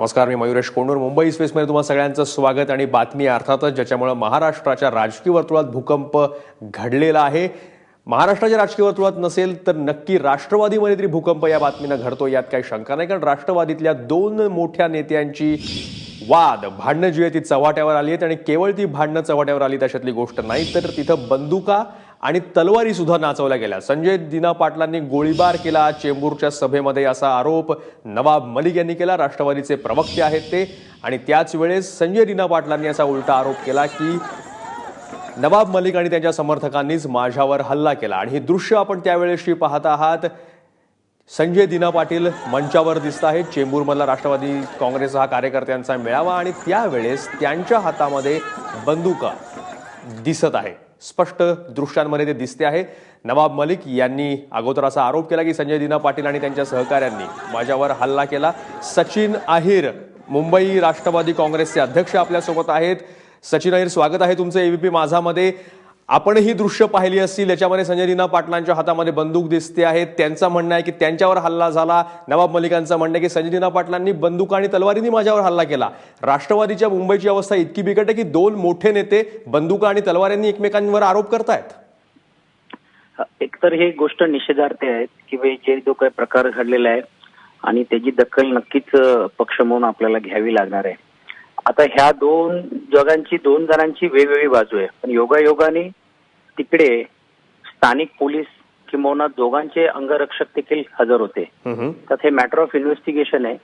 नमस्कार मी मयुरेश कोंडूर. मुंबई स्पेसमध्ये तुम्हाला सगळ्यांचं स्वागत आणि बातमी अर्थातच ज्याच्यामुळे महाराष्ट्राच्या राजकीय वर्तुळात भूकंप घडलेला आहे. महाराष्ट्राच्या राजकीय वर्तुळात नसेल तर नक्की राष्ट्रवादीमध्ये तरी भूकंप या बातमीनं घडतो. यात काही शंका नाही कारण राष्ट्रवादीतल्या दोन मोठ्या नेत्यांची वाद भांडणं जी आहे ती चव्हाट्यावर आली आहेत आणि केवळ ती भांडणं चव्हाट्यावर आली त्याच्यातली गोष्ट नाही. तर तिथं बंदुका आणि तलवारी सुद्धा नाचवल्या गेल्या. संजय दिना पाटलांनी गोळीबार केला. चेंबूरच्या सभेमध्ये असा आरोप नवाब मलिक यांनी केला. राष्ट्रवादीचे प्रवक्ते आहेत ते. आणि त्याच वेळेस संजय दिना पाटलांनी असा उलटा आरोप केला की नवाब मलिक आणि त्यांच्या समर्थकांनीच माझ्यावर हल्ला केला. आणि हे दृश्य आपण त्यावेळेसशी पाहत आहात. संजय दिना पाटील मंचावर दिसत आहेत. चेंबूरमधला राष्ट्रवादी काँग्रेस हा कार्यकर्त्यांचा मेळावा आणि त्यावेळेस त्यांच्या हातामध्ये बंदुका दिसत आहे स्पष्ट दृश्यांमध्ये ते दिसते आहे. नवाब मलिक यांनी अगोदर असा आरोप केला की संजय दिना पाटील आणि त्यांच्या सहकाऱ्यांनी माझ्यावर हल्ला केला. सचिन अहिर मुंबई राष्ट्रवादी काँग्रेसचे अध्यक्ष आपल्यासोबत आहेत. सचिन अहिर स्वागत आहे तुमचं एबीपी माझामध्ये. आपण ही दृश्य पाहिली असतील. याच्यामध्ये संजय दिना पाटलांच्या हातामध्ये बंदूक दिसते आहे. त्यांचं म्हणणं आहे की त्यांच्यावर हल्ला झाला. नवाब मलिकांचं म्हणणं आहे की संजय दिना पाटलांनी बंदूक आणि तलवारींनी माझ्यावर हल्ला केला. राष्ट्रवादीच्या मुंबईची अवस्था इतकी बिकट आहे की दोन मोठे नेते बंदुका आणि तलवारींनी एकमेकांवर आरोप करतायत. एकतर हे गोष्ट निषेधार्थ आहेत की जे जो काही प्रकार घडलेला आहे आणि त्याची दखल नक्कीच पक्ष म्हणून आपल्याला घ्यावी लागणार आहे. आता ह्या दोन जगांची दोन जणांची वेगवेगळी बाजू आहे. पण योगायोगाने तिकडे स्थानिक पोलीस किंवा दोघांचे अंगरक्षक देखील हजर होते. तर हे मॅटर ऑफ इन्व्हेस्टिगेशन आहे.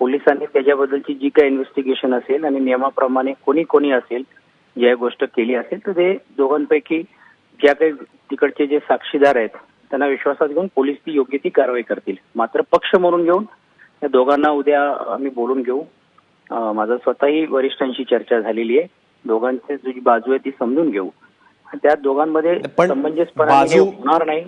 पोलिसांनी त्याच्याबद्दलची जी काही इन्व्हेस्टिगेशन असेल आणि नियमाप्रमाणे कोणी कोणी असेल ज्या गोष्ट केली असेल तर ते दोघांपैकी ज्या काही तिकडचे जे साक्षीदार आहेत त्यांना विश्वासात घेऊन पोलीस ती योग्य ती कारवाई करतील. मात्र पक्ष म्हणून घेऊन या दोघांना उद्या आम्ही बोलून घेऊ. माझं स्वतःही वरिष्ठांशी चर्चा झालेली आहे. दोघांची जी बाजू आहे ती समजून घेऊ. त्या दोघांमध्ये पण समंजसपणाने हे बाजू- होणार नाही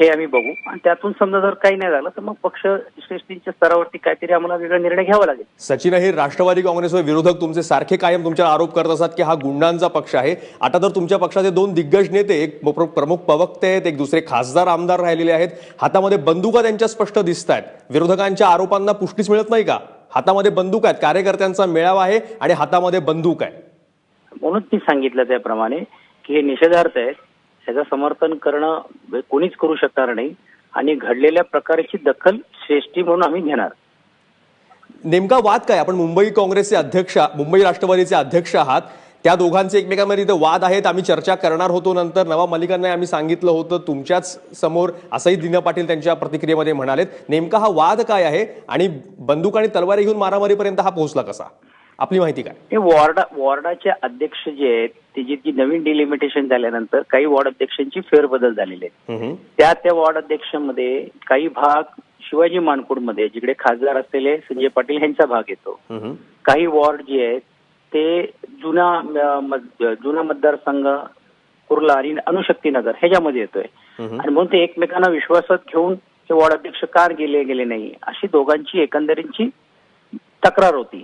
हे आम्ही बघू. आणि त्यातून समजा जर काही नाही झालं तर मग पक्ष श्रेष्ठींच्या स्तरावरती काहीतरी आम्हाला वेगळा निर्णय घ्यावा लागेल. सचिन हे राष्ट्रवादी काँग्रेसवर विरोधक तुमचे सारखे कायम तुमच्यावर आरोप करत असतात की हा गुंडांचा पक्ष आहे. आता तर तुमच्या पक्षाचे दोन दिग्गज नेते एक प्र- प्रमुख प्रवक्ते आहेत एक दुसरे खासदार आमदार राहिलेले आहेत. हातामध्ये बंदुका त्यांच्या स्पष्ट दिसत आहेत. विरोधकांच्या आरोपांना पुष्टीच मिळत नाही का? हातामध्ये बंदूक आहेत कार्यकर्त्यांचा मेळावा आहे आणि हातामध्ये बंदूक आहे. म्हणून मी सांगितलं त्याप्रमाणे की हे निषेधार्थ आहे. त्याचं समर्थन करणं कोणीच करू शकणार नाही. आणि घडलेल्या प्रकारची दखल श्रेष्ठी म्हणून आम्ही घेणार. नेमका वाद काय? आपण मुंबई काँग्रेसचे अध्यक्ष मुंबई राष्ट्रवादीचे अध्यक्ष आहात. त्या दोघांचे एकमेकांमध्ये इथे वाद आहेत. आम्ही चर्चा करणार होतो नंतर. नवा मलिकांना आम्ही सांगितलं होतं. तुमच्याच समोर असंही दिना पाटील त्यांच्या प्रतिक्रियेमध्ये म्हणालेत. नेमका हा वाद काय आहे? आणि बंदूक आणि तलवारी घेऊन मारामारीपर्यंत हा पोहोचला कसा? आपली माहिती काय हे वॉर्डा वॉर्डाचे अध्यक्ष जे आहेत त्याची जी नवीन डिलिमिटेशन झाल्यानंतर काही वॉर्ड अध्यक्षांची फेरबदल झालेले आहेत. त्या त्या वॉर्ड अध्यक्षांमध्ये काही भाग शिवाजी मानपूरमध्ये जिकडे खासदार असलेले संजय पाटील यांचा भाग येतो. काही वॉर्ड जे आहेत ते जुना जुना मतदारसंघ कुर्ला आणि अणुशक्तीनगर ह्याच्यामध्ये येतोय. आणि म्हणून ते एकमेकांना विश्वासात घेऊन ते वॉर्ड अध्यक्ष कार गेले गेले नाही अशी दोघांची एकंदरींची तक्रार होती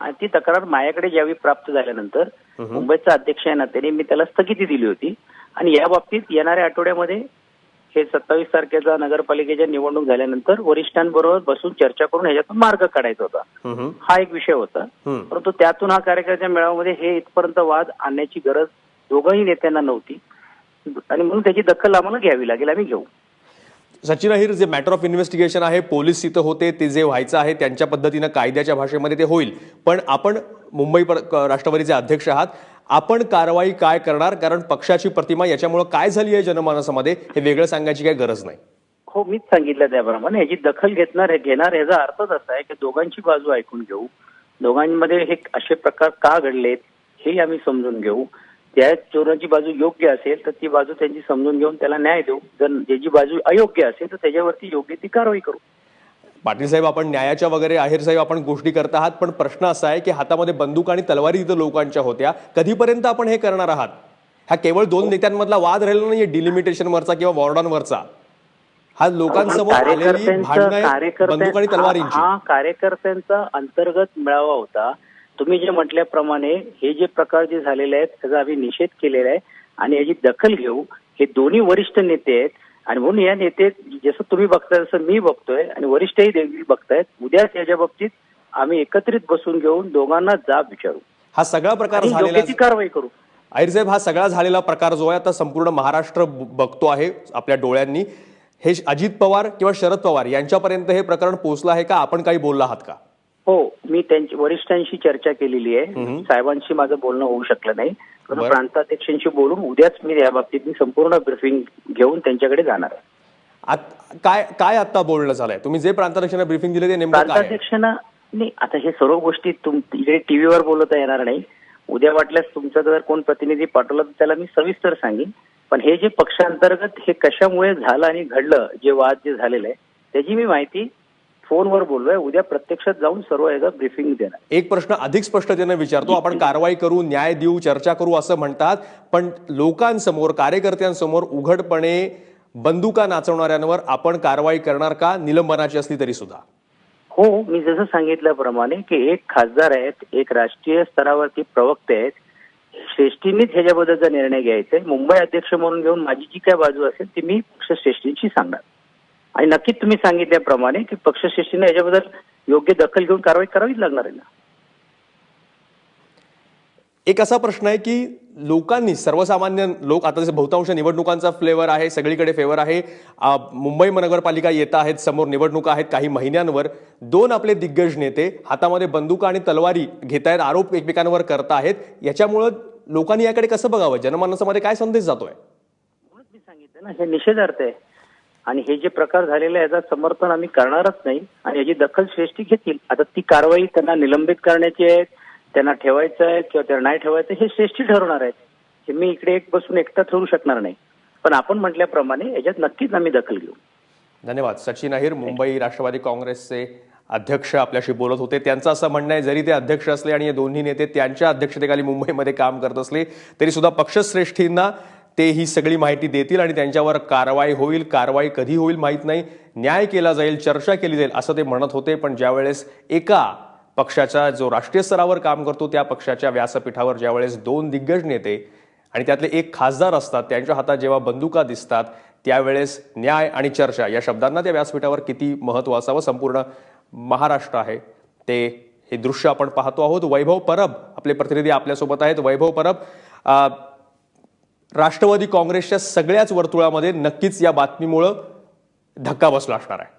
आणि ती तक्रार माझ्याकडे ज्यावेळी प्राप्त झाल्यानंतर. मुंबईचा अध्यक्ष आहे ना त्याने मी त्याला स्थगिती दिली होती आणि या बाबतीत येणाऱ्या आठवड्यामध्ये हे सत्तावीस तारखेचा नगरपालिकेच्या निवडणूक झाल्यानंतर वरिष्ठांबरोबर बसून चर्चा करून ह्याच्यातून मार्ग काढायचा होता. हा एक विषय होता. परंतु त्यातून हा कार्यकर्त्या मेळाव्यामध्ये हे इथपर्यंत वाद आणण्याची गरज दोघंही नेत्यांना नव्हती आणि म्हणून त्याची दखल आम्हाला घ्यावी लागेल आम्ही घेऊ सचिन अहिर जे मॅटर ऑफ इन्व्हेस्टिगेशन आहे पोलीस तिथं होते ते जे व्हायचं आहे त्यांच्या पद्धतीनं कायद्याच्या भाषेमध्ये ते होईल. पण आपण मुंबई राष्ट्रवादीचे अध्यक्ष आहात. आपण कारवाई काय करणार? कारण पक्षाची प्रतिमा याच्यामुळे काय झाली आहे जनमानसामध्ये हे वेगळं सांगायची काही गरज नाही. हो मीच सांगितलं त्याप्रमाणे. याची दखल घेणार घेणार याचा अर्थच असा आहे की दोघांची बाजू ऐकून घेऊ. दोघांमध्ये हे असे प्रकार का घडलेत हे आम्ही समजून घेऊ. त्या चोरांची बाजू योग्य असेल तर ती बाजू त्यांची समजून घेऊन त्याला न्याय देऊ. जर ज्याची बाजू अयोग्य असेल तर त्याच्यावरती योग्य ती कारवाई करू. पाटील साहेब आपण न्यायाच्या वगैरे आहेर साहेब आपण गोष्टी करत आहात पण प्रश्न असा आहे की हातामध्ये बंदूक आणि तलवारी इथं लोकांच्या होत्या. कधीपर्यंत आपण हे करणार आहात? हा केवळ दोन नेत्यांमधला वाद राहिला नाहीये डिलिमिटेशनवरचा किंवा वॉर्डांवरचा. हा लोकांसमोर आलेली भांडणं बंदूक आणि तलवारींची. हा कार्यकर्त्यांचा अंतर्गत मेळावा होता. तुम्ही जे म्हटल्याप्रमाणे हे जे प्रकार जे झालेले आहेत त्याचा आम्ही निषेध केलेला आहे आणि याची दखल घेऊ. हे दोन्ही वरिष्ठ नेते आहेत आणि म्हणून या नेते जसं तुम्ही बघताय तसं मी बघतोय आणि वरिष्ठही देखील बघतायत. उद्याच याच्या बाबतीत आम्ही एकत्रित बसून घेऊन दोघांना जाब विचारू. हा सगळा प्रकार झालेला कारवाई करू. साहेब हा सगळा झालेला प्रकार जो आहे आता संपूर्ण महाराष्ट्र बघतो आहे आपल्या डोळ्यांनी. हे अजित पवार किंवा शरद पवार यांच्यापर्यंत हे प्रकरण पोहोचलं आहे का? आपण काही बोलला आहात का? हो मी त्यांची वरिष्ठांशी चर्चा केलेली आहे. साहेबांशी माझं बोलणं होऊ शकलं नाही पण. प्रांताध्यक्षांशी बोलून उद्याच मी या बाबतीत मी संपूर्ण ब्रिफिंग घेऊन त्यांच्याकडे जाणार आहे काय काय आता बोलणं झालंय तुम्ही जे प्रांताध्यक्षांना ब्रीफिंग दिले ते? प्रांताध्यक्षांना नाही आता हे सर्व गोष्टी इकडे टीव्हीवर बोलता येणार नाही उद्या वाटल्यास तुमचा जर कोण प्रतिनिधी पाठवला तर त्याला मी सविस्तर सांगेन पण हे जे पक्षांतर्गत हे कशामुळे झालं आणि घडलं जे वाद जे झालेलं आहे त्याची मी माहिती फोनवर बोललोय. उद्या प्रत्यक्षात जाऊन सर्व याचा ब्रीफिंग देणार. एक प्रश्न अधिक स्पष्टतेने विचारतो. आपण कारवाई करू न्याय देऊ चर्चा करू असं म्हणतात. पण लोकांसमोर कार्यकर्त्यांसमोर उघडपणे बंदुका नाचवणाऱ्यांवर आपण कारवाई करणार का? निलंबनाची असली तरी सुद्धा. हो मी जसं सांगितल्याप्रमाणे की एक खासदार आहेत एक राष्ट्रीय स्तरावरती प्रवक्ते आहेत. श्रेष्ठींनीच ह्याच्याबद्दलचा निर्णय घ्यायचा आहे. मुंबई अध्यक्ष म्हणून घेऊन माझी जी काय बाजू असेल ती मी पक्षश्रेष्ठींशी सांगणार. आणि नक्कीच तुम्ही सांगितल्याप्रमाणे की पक्षश्रेष्ठीने याच्याबद्दल योग्य दखल घेऊन कारवाई करावीच लागणार आहे ना? एक असा प्रश्न आहे की लोकांनी सर्वसामान्य लोक आता जसे बहुतांश निवडणुकांचा फ्लेवर आहे सगळीकडे फेवर आहे. मुंबई महानगरपालिका येत आहेत समोर निवडणुका आहेत काही महिन्यांवर. दोन आपले दिग्गज नेते हातामध्ये बंदुका आणि तलवारी घेत आहेत आरोप एकमेकांवर करतायत याच्यामुळं लोकांनी याकडे कसं बघावं? जनमानसामध्ये काय संदेश जातोय? म्हणूनच मी सांगितलं ना हे निषेधार्थ आहे. आणि हे जे प्रकार झालेले याचा समर्थन आम्ही करणारच नाही. आणि याची दखल श्रेष्ठी घेतील. आता ती कारवाई त्यांना निलंबित करण्याची आहे त्यांना ठेवायचं आहे किंवा त्यांना नाही ठेवायचं हे श्रेष्ठी ठरवणार आहेत. हे मी इकडे एक बसून एकटा ठरवू शकणार नाही. पण आपण म्हटल्याप्रमाणे याच्यात नक्कीच आम्ही दखल घेऊ. धन्यवाद. सचिन अहिर मुंबई राष्ट्रवादी काँग्रेसचे अध्यक्ष आपल्याशी बोलत होते. त्यांचं असं म्हणणं आहे जरी ते अध्यक्ष असले आणि हे दोन्ही नेते त्यांच्या अध्यक्षतेखाली मुंबईमध्ये काम करत असले तरी सुद्धा पक्षश्रेष्ठींना ते ही सगळी माहिती देतील आणि त्यांच्यावर कारवाई होईल. कारवाई कधी होईल माहीत नाही. न्याय केला जाईल चर्चा केली जाईल असं ते म्हणत होते. पण ज्यावेळेस एका पक्षाचा जो राष्ट्रीय स्तरावर काम करतो त्या पक्षाच्या व्यासपीठावर ज्यावेळेस दोन दिग्गज नेते आणि त्यातले एक खासदार असतात त्यांच्या हातात जेव्हा बंदुका दिसतात त्यावेळेस न्याय आणि चर्चा या शब्दांना त्या व्यासपीठावर किती महत्त्व असावं संपूर्ण महाराष्ट्र आहे. ते हे दृश्य आपण पाहतो आहोत. वैभव परब आपले प्रतिनिधी आपल्यासोबत आहेत. वैभव परब राष्ट्रवादी काँग्रेसच्या सगळ्याच वर्तुळामध्ये नक्कीच या बातमीमुळं धक्का बसला असणार आहे.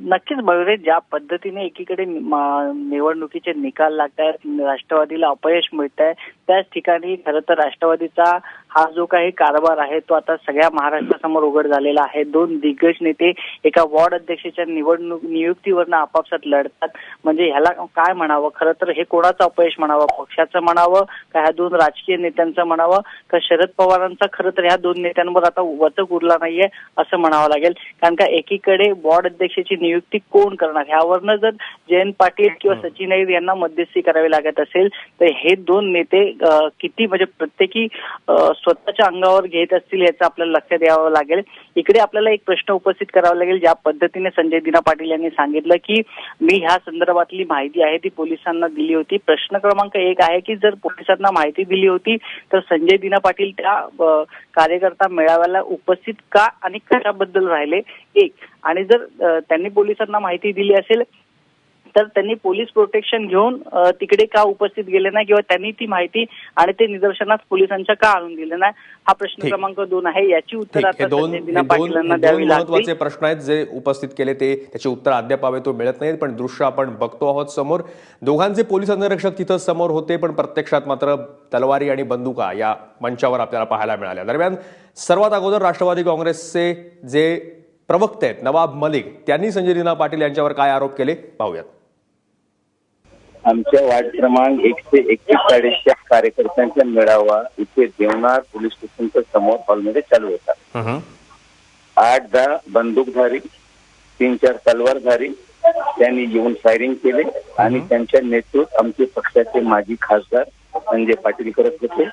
नक्कीच बघते ज्या पद्धतीने एकीकडे निवडणुकीचे निकाल लागत आहेत राष्ट्रवादीला अपयश मिळत आहे त्याच ठिकाणी खरं तर राष्ट्रवादीचा हा जो काही कारभार आहे तो आता सगळ्या महाराष्ट्रासमोर उघड झालेला आहे. दोन दिग्गज नेते एका वॉर्ड अध्यक्षाच्या निवडणूक नियुक्तीवरनं आपापसात लढतात. म्हणजे ह्याला काय म्हणावं? खरं तर हे कोणाचं अपयश म्हणावं? पक्षाचं म्हणावं का ह्या दोन राजकीय नेत्यांचं म्हणावं? का शरद पवारांचा? खरं तर ह्या दोन नेत्यांवर आता वचक उरला नाहीये असं म्हणावं लागेल. कारण का एकीकडे वॉर्ड अध्यक्षाची नियुक्ती कोण करणार? ह्यावरनं जर जयंत पाटील किंवा सचिन अहिर यांना मध्यस्थी करावी लागत असेल तर हे दोन नेते किती म्हणजे प्रत्येकी स्वतःच्या अंगावर घेत असतील याचं आपल्याला लक्षात यावं लागेल. इकडे आपल्याला एक प्रश्न उपस्थित करावा लागेल. ज्या पद्धतीने संजय दिना पाटील यांनी सांगितलं की मी ह्या संदर्भातली माहिती आहे ती पोलिसांना दिली होती. प्रश्न क्रमांक एक आहे की जर पोलिसांना माहिती दिली होती तर संजय दिना पाटील त्या कार्यकर्ता मेळाव्याला उपस्थित का आणि कशाबद्दल राहिले? एक. आणि जर त्यांनी पोलिसांना माहिती दिली असेल तर त्यांनी पोलीस प्रोटेक्शन घेऊन तिकडे का उपस्थित गेले नाही किंवा त्यांनी ती माहिती आणि ते निदर्शनास पोलिसांच्या का आणून दिले नाही? हा प्रश्न. क्रमांक दोन आहे. याची उत्तर आता पाटीलांना द्यावी महत्त्वाचे प्रश्न आहेत जे उपस्थित केले ते. त्याचे उत्तर अद्याप हवे तो मिळत नाहीत पण दृश्य आपण बघतो आहोत समोर. दोघांचे पोलीस अंगरक्षक तिथं समोर होते पण प्रत्यक्षात मात्र तलवारी आणि बंदुका या मंचावर आपल्याला पाहायला मिळाल्या. दरम्यान सर्वात अगोदर राष्ट्रवादी काँग्रेसचे जे प्रवक्ते आहेत नवाब मलिक त्यांनी संजय दिना पाटील यांच्यावर काय आरोप केले? पाहूयात. आमच्या वार्ड क्रमांक एकशे एकतीस चाळीसच्या कार्यकर्त्यांचा मेळावा इथे देवनार पोलीस स्टेशनच्या समोर हॉलमध्ये चालू होता आठ दहा बंदूकधारी तीन चार तलवारधारी त्यांनी येऊन फायरिंग केले आणि त्यांच्या नेतृत्व आमचे पक्षाचे माजी खासदार संजय पाटील करत होते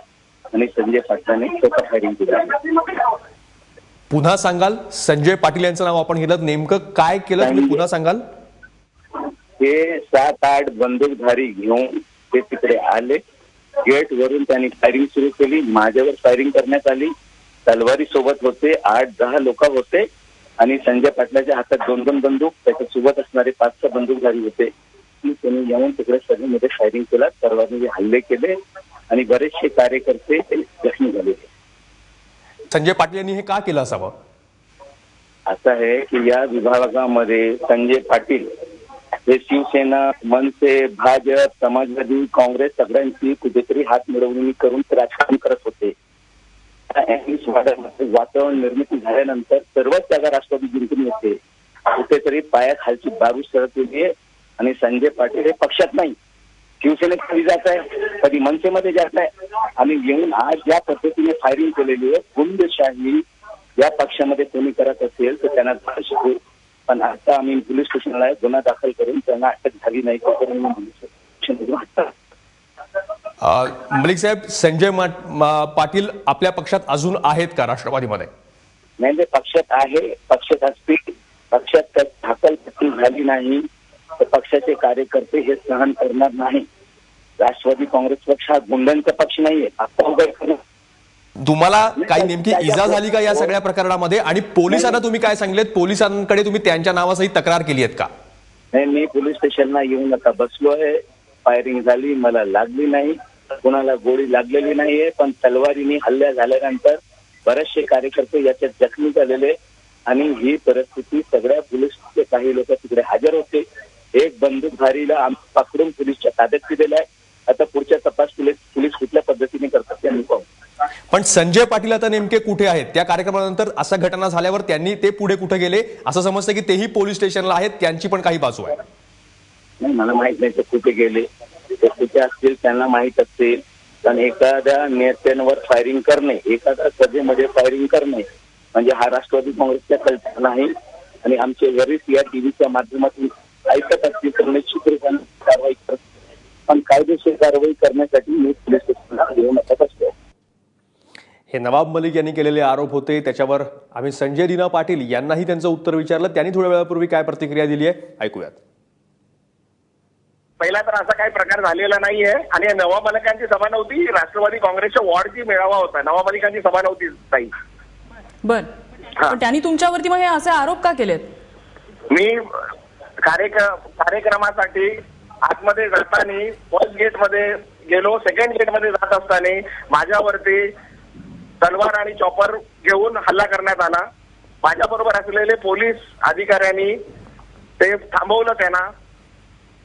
आणि संजय पाटलांनी स्वतः फायरिंग केली. पुन्हा सांगाल संजय पाटील यांचं नाव आपण घेतलं. नेमकं काय केलं पुन्हा सांगाल? ते सात आठ बंदूकधारी घेऊन ते तिकडे आले. गेट वरून त्यांनी फायरिंग सुरू केली. माझ्यावर फायरिंग करण्यात आली. तलवारी सोबत होते. आठ दहा लोक होते. आणि संजय पाटलाच्या हातात दोन दोन बंदूक. त्याच्या सोबत असणारे पाच सहा बंदूकधारी होते. त्यांनी येऊन तिकडे सभेमध्ये फायरिंग केला. सर्वांनी हल्ले केले. आणि बरेचसे कार्यकर्ते जखमी झाले संजय पाटील यांनी हे का केलं असावं? असं आहे की या विभागामध्ये संजय पाटील हे शिवसेना मनसे भाजप समाजवादी काँग्रेस सगळ्यांची कुठेतरी हात मिळवणी करून राजकारण करत होते. वातावरण निर्मिती झाल्यानंतर सर्वच जागा राष्ट्रवादी जिंकून येते कुठेतरी पायाखालची बारू सरकलेली आहे आणि संजय पाटील हे पक्षात नाही. शिवसेनेत कधी जात आहे? कधी मनसेमध्ये जात आहे? आणि येऊन आज ज्या पद्धतीने फायरिंग केलेली आहे गुंडशाही या पक्षामध्ये कोणी करत असेल तर त्यांना शिकू पण आता आम्ही पोलीस स्टेशनला गुन्हा दाखल करून त्यांना अटक झाली नाही मलिक साहेब संजय पाटील आपल्या पक्षात अजून आहेत का राष्ट्रवादीमध्ये? नाही ते पक्षात आहे. पक्षात असतील. पक्षात ढाकलपट्टी झाली नाही. तर पक्षाचे कार्यकर्ते हे सहन करणार नाही. राष्ट्रवादी काँग्रेस पक्ष हा गुंडांचा पक्ष नाहीये. आता उभा करून तुम्हाला काही नेमकी इजा झाली का या सगळ्या प्रकरणामध्ये? आणि पोलिसांना तुम्ही काय सांगितलेत पोलिसांकडे तुम्ही त्यांच्या नावासही तक्रार केली आहेत का? नाही मी पोलीस स्टेशनला येऊन आता बसलो आहे. फायरिंग झाली. मला लागली नाही. कोणाला गोळी लागलेली नाहीये. पण तलवारीने हल्ला झाल्यानंतर बरेचसे कार्यकर्ते याच्यात जखमी झालेले आणि ही परिस्थिती सगळ्या पोलीसचे काही लोक तिकडे हजर होते. एक बंदूकधारीला आम्ही पकडून पोलीसच्या ताब्यात दिलेला आहे. आता पुढच्या तपास पोलीस पोलीस कुठल्या पद्धतीने करतात ते आम्ही पाहू. पण संजय पाटील आता नेमके कुठे आहेत? त्या कार्यक्रमानंतर अशा घटना झाल्यावर त्यांनी ते पुढे कुठे गेले? असं समजतं की तेही पोलीस स्टेशनला आहेत त्यांची पण काही बाजू आहे. नाही मला माहीत नाही ते कुठे गेले. ते कुठे असतील त्यांना माहीत असतील कारण एखाद्या नेत्यांवर फायरिंग करणे एखाद्या सभेमध्ये फायरिंग करणे म्हणजे हा राष्ट्रवादी काँग्रेसच्या कल्पना नाही आणि आमचे वरिष्ठ या टीव्हीच्या माध्यमातून ऐकत असतील तर निश्चित रूपाने कारवाई करत पण कायदेशीर कारवाई करण्यासाठी मी पोलीस स्टेशनला घेऊन येत असतो हे नवाब मलिक यांनी केलेले आरोप होते. त्याच्यावर आम्ही संजय दिना पाटील यांनाही त्यांचं उत्तर विचारलं. त्यांनी थोड्या वेळापूर्वी काय प्रतिक्रिया दिली आहे? ऐकूयात. पहिला तर असा काही प्रकार झालेला नाहीये. आणि या नवाब मलिकांची सभा नव्हती. राष्ट्रवादी काँग्रेसच्या वॉर्डची मेळावा होता. नवाब मलिकांची सभा नव्हती ताई. बर. पण त्यांनी तुमच्यावरती मग हे असे आरोप का केलेत? मी कार्यक कार्यक्रमासाठी आतमध्ये जाताना फर्स्ट गेटमध्ये गेलो. सेकंड गेटमध्ये जात असताना माझ्यावरती तलवार आणि चॉपर घेऊन हल्ला करण्यात आला. माझ्याबरोबर असलेले पोलीस अधिकाऱ्यांनी ते थांबवलं त्यांना.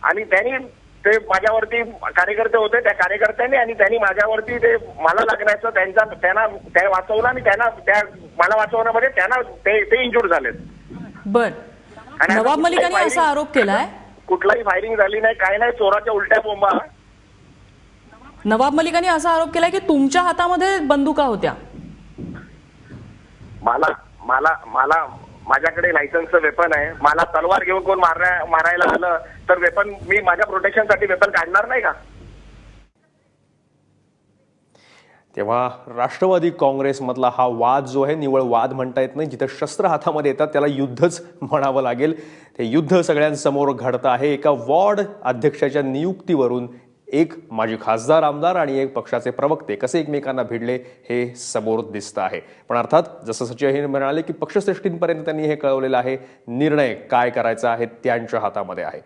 आणि त्यांनी ते माझ्यावरती कार्यकर्ते होते. त्या कार्यकर्त्यांनी आणि त्यांनी माझ्यावरती ते मला लागण्याचं त्यांचा त्यांना त्या वाचवलं आणि त्यांना त्या मला वाचवण्यामध्ये त्यांना ते ते इंजुर्ड झालेत. बर. नवाब मलिकांनी असा आरोप केलाय? कुठलाही फायरिंग झाली नाही काय नाही चोराच्या उलट्या बोंबा. नवाब मलिकांनी असा आरोप केलाय की तुमच्या हातामध्ये बंदुका होत्या. मला मला मला माझ्याकडे लायसन्सचं वेपन आहे. मला तलवार घेऊन कोण मारण्या मारायला आलं तर वेपन मी माझ्या प्रोटेक्शनसाठी वेपन काढणार नाही का? तेव्हा राष्ट्रवादी काँग्रेसमधला हा वाद जो आहे निवळ वाद म्हणता येत नाही. जिथं शस्त्र हातामध्ये येतात त्याला युद्धच म्हणावं लागेल. ते युद्ध सगळ्यांसमोर घडतं आहे. एका वॉर्ड अध्यक्षाच्या नियुक्तीवरून एक माजी खासदार आमदार आणि एक पक्षाचे प्रवक्ते कसे एकमेकांना भिडले हे समोर दिसतं आहे. पण अर्थात जसं सचिन हे म्हणाले की पक्षश्रेष्ठींपर्यंत त्यांनी हे कळवलेलं आहे. निर्णय काय करायचा आहे त्यांच्या हातामध्ये आहे.